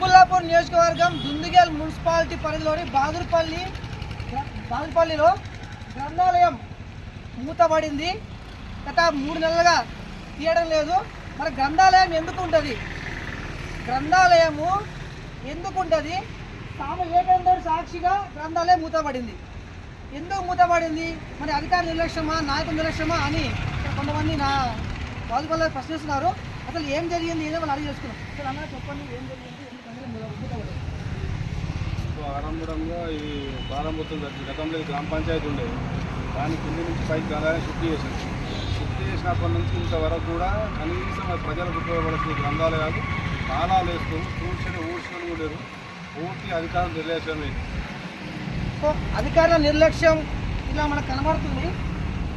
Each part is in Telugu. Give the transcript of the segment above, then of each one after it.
హిందూపూర్ నియోజకవర్గం దుందిగల్ మున్సిపాలిటీ పరిధిలోని బాదురుపల్లి బాదురుపల్లిలో గ్రంథాలయం మూతబడింది. గత మూడు నెలలుగా తీయడం లేదు. మరి గ్రంథాలయం ఎందుకు ఉంటుంది? గ్రంథాలయము ఎందుకు ఉంటుంది? తాము వివేకానందుడి సాక్షిగా గ్రంథాలయం మూతబడింది. ఎందుకు మూతబడింది? మరి అధికార నిర్లక్ష్యమా నాయకుల నిర్లక్ష్యమా అని కొంతమంది నా బాధపల్ల ప్రశ్నిస్తున్నారు. అసలు ఏం జరిగింది? ఏదో వాళ్ళు అడిగి చేసుకున్నాం అసలు అన్నా చెప్పండి ఏం జరిగింది? సో ఆరంభంగా ఈ ప్రారంభోత్సవం జరిగింది గతంలో గ్రామ పంచాయతీ ఉండేది దాని కింద నుంచి పైకి గ్రంథాలయం షిఫ్ట్ చేసింది షిఫ్ట్ చేసినప్పటి నుంచి ఇంతవరకు కూడా కనీసం ప్రజలకు ఉపయోగపడుతున్న గ్రంథాలయాలు తాళాలు వేస్తూ కూర్చొని ఊడ్చుకొని కూడా లేరు పూర్తి అధికారం నిర్లక్ష్యం లేదు సో అధికారుల నిర్లక్ష్యం ఇలా మనకు కనబడుతుంది.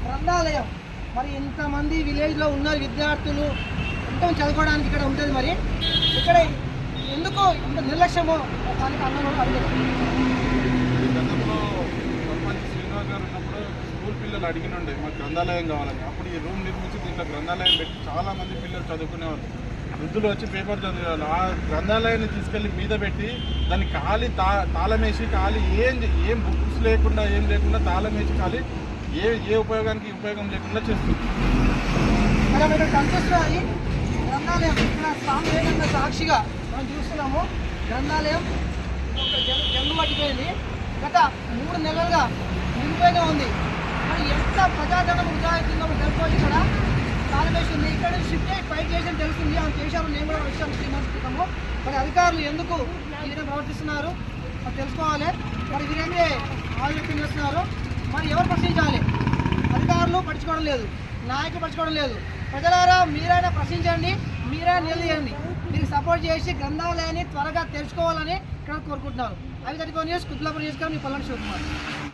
గ్రంథాలయం. మరి ఇంతమంది విలేజ్లో ఉన్న విద్యార్థులు మొత్తం చదువుకోవడానికి ఇక్కడ ఉంటుంది మరి. ఇక్కడ ఎందుకు ఇంత నిర్లక్ష్యమో దానికి అన్న అడిగారు ఈ గతంలో సర్పంచ్ శ్రీనివాస్ గారు ఉన్నప్పుడు స్కూల్ పిల్లలు అడిగినుండే మాకు గ్రంథాలయం కావాలని. అప్పుడు ఈ రూమ్ నిర్మించి దీంట్లో గ్రంథాలయం పెట్టి చాలా మంది పిల్లలు చదువుకునేవారు. వృద్ధులు వచ్చి పేపర్ చదివేవాళ్ళు. ఆ గ్రంథాలయాన్ని తీసుకెళ్ళి మీద పెట్టి దాన్ని ఖాళీ తా తాళం వేసి ఖాళీ ఏం ఏం బుక్స్ లేకుండా ఏం లేకుండా తాళం వేసి ఖాళీ ఏ ఏ ఉపయోగానికి ఉపయోగం లేకుండా చేస్తుంది. గ్రంథాలయం. ఇక్కడ సాక్షిగా మనం చూస్తున్నాము గ్రంథాలయం ఒక జంగు పట్టిపోయింది. గత మూడు నెలలుగా నిండిపోయిగా ఉంది. మరి ఎంత ప్రజాధనం వృధా అవుతుందో తెలుసుకోవచ్చు ఇక్కడ. తాళమేసి ఉంది ఇక్కడ షిఫ్ట్ అయ్యి పైకి చేసి తెలుస్తుంది. ఆమె చేశాము నేను కూడా వచ్చాను త్రీ మంత్స్ క్రితము మరి అధికారులు ఎందుకు ఈ ప్రవర్తిస్తున్నారు? మరి తెలుసుకోవాలి. మరి వీరేంటే ఆలోచన చేస్తున్నారు? మరి ఎవరు ప్రశ్నించాలి? అధికారులు పట్టించుకోవడం లేదు. నాయకులు పట్టించుకోవడం లేదు. ప్రజలారా మీరైనా ప్రశ్నించండి. మీరైనా నిలదీయండి. మీరు సపోర్ట్ చేసి గ్రంథాలయాన్ని త్వరగా తెలుసుకోవాలని ఇక్కడ కోరుకుంటున్నారు. అవి తట్టుకొని న్యూస్ కుత్లాపూర్ న్యూస్ మీ పల్లని శివకుమార్.